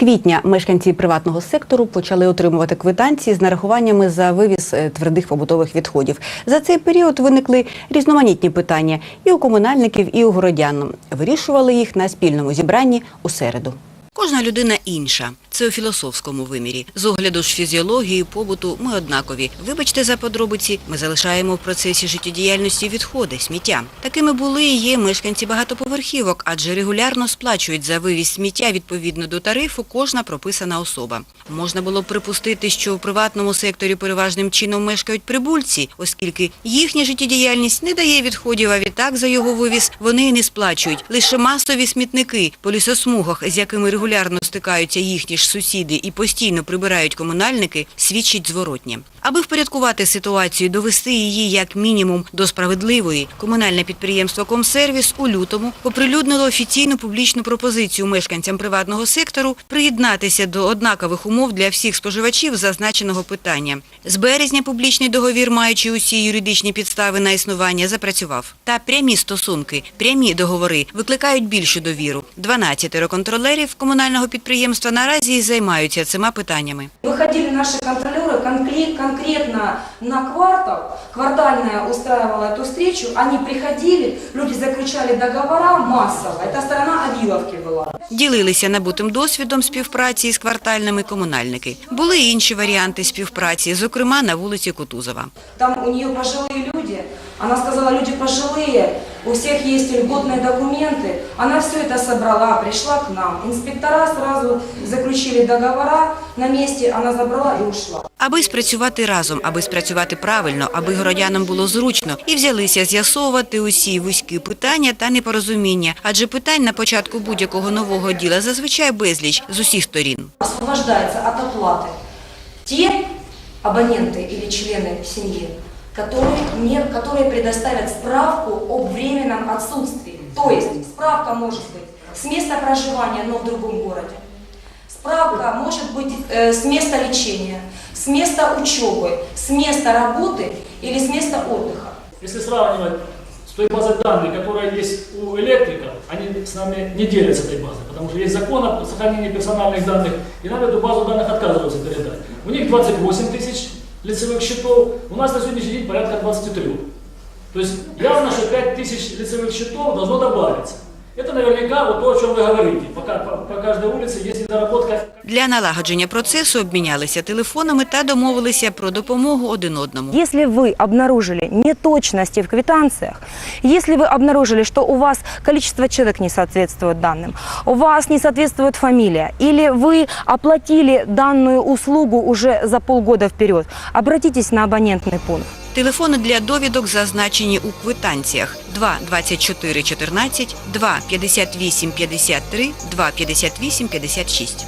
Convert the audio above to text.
квітня мешканці приватного сектору почали отримувати квитанції з нарахуваннями за вивіз е, твердих побутових відходів. За цей період виникли різноманітні питання і у комунальників, і у городян. Вирішували їх на спільному зібранні у середу. Кожна людина інша. Це у філософському вимірі. З огляду ж фізіології, побуту ми однакові. Вибачте за подробиці, ми залишаємо в процесі життєдіяльності відходи, сміття. Такими були і є мешканці багатоповерхівок, адже регулярно сплачують за вивіз сміття відповідно до тарифу кожна прописана особа. Можна було б припустити, що в приватному секторі переважним чином мешкають прибульці, оскільки їхня життєдіяльність не дає відходів, а відтак за його вивіз вони й не сплачують. Лише масові смітники по лісосмугах, з якими регулярно стикаються їхні ж сусіди і постійно прибирають комунальники, свідчить зворотнє. Аби впорядкувати ситуацію, довести її як мінімум до справедливої, комунальне підприємство «Комсервіс» у лютому оприлюднило офіційну публічну пропозицію мешканцям приватного сектору приєднатися до однакових умов для всіх споживачів зазначеного питання. З березня публічний договір, маючи усі юридичні підстави на існування, запрацював. Та прямі стосунки, прямі договори викликають більшу довіру. 12 контролерів комунального підприємства наразі і займаються цими питаннями. Выходили наши контролеры конкре- конкретно на квартал, квартальная устраивала эту встречу, они приходили, люди заключали договора массово, это сторона Авиловки была. Ділилися набутим досвідом співпраці з квартальними комунальники. Були й інші варіанти співпраці, зокрема на вулиці Кутузова. Там у нее пожилые люди, она сказала, люди пожилые, у всех есть льготные документы. Она все это собрала, пришла к нам. Инспектора сразу заключили договора на месте, она забрала и ушла. Аби спрацювати разом, аби спрацювати правильно, аби городянам було зручно, і взялися з'ясовувати усі вузькі питання та непорозуміння. Адже питань на початку будь-якого нового діла зазвичай безліч з усіх сторін. освобождаются от оплаты те абоненты или члены семьи, которые, не, которые предоставят справку об отсутствии. То есть справка может быть с места проживания, но в другом городе. Справка может быть э, с места лечения, с места учебы, с места работы или с места отдыха. Если сравнивать с той базой данных, которая есть у электриков, они с нами не делятся этой базой, потому что есть закон о сохранении персональных данных, и нам эту базу данных отказываются передать. У них 28 тысяч лицевых счетов, у нас на сегодняшний день порядка 23. То есть явно, что 5 тысяч лицевых счетов должно добавиться. Это наверняка вот то, о чем вы говорите. Пока по, по каждой улице есть недоработка. Для налагодження процесу обмінялися телефонами та домовилися про допомогу один одному. Если вы обнаружили неточности в квитанциях, если вы обнаружили, что у вас количество человек не соответствует данным, у вас не соответствует фамилия, или вы оплатили данную услугу уже за полгода вперед, обратитесь на абонентный пункт. Телефони для довідок зазначені у квитанціях 2 24 14, 2 58 53, 2 58 56.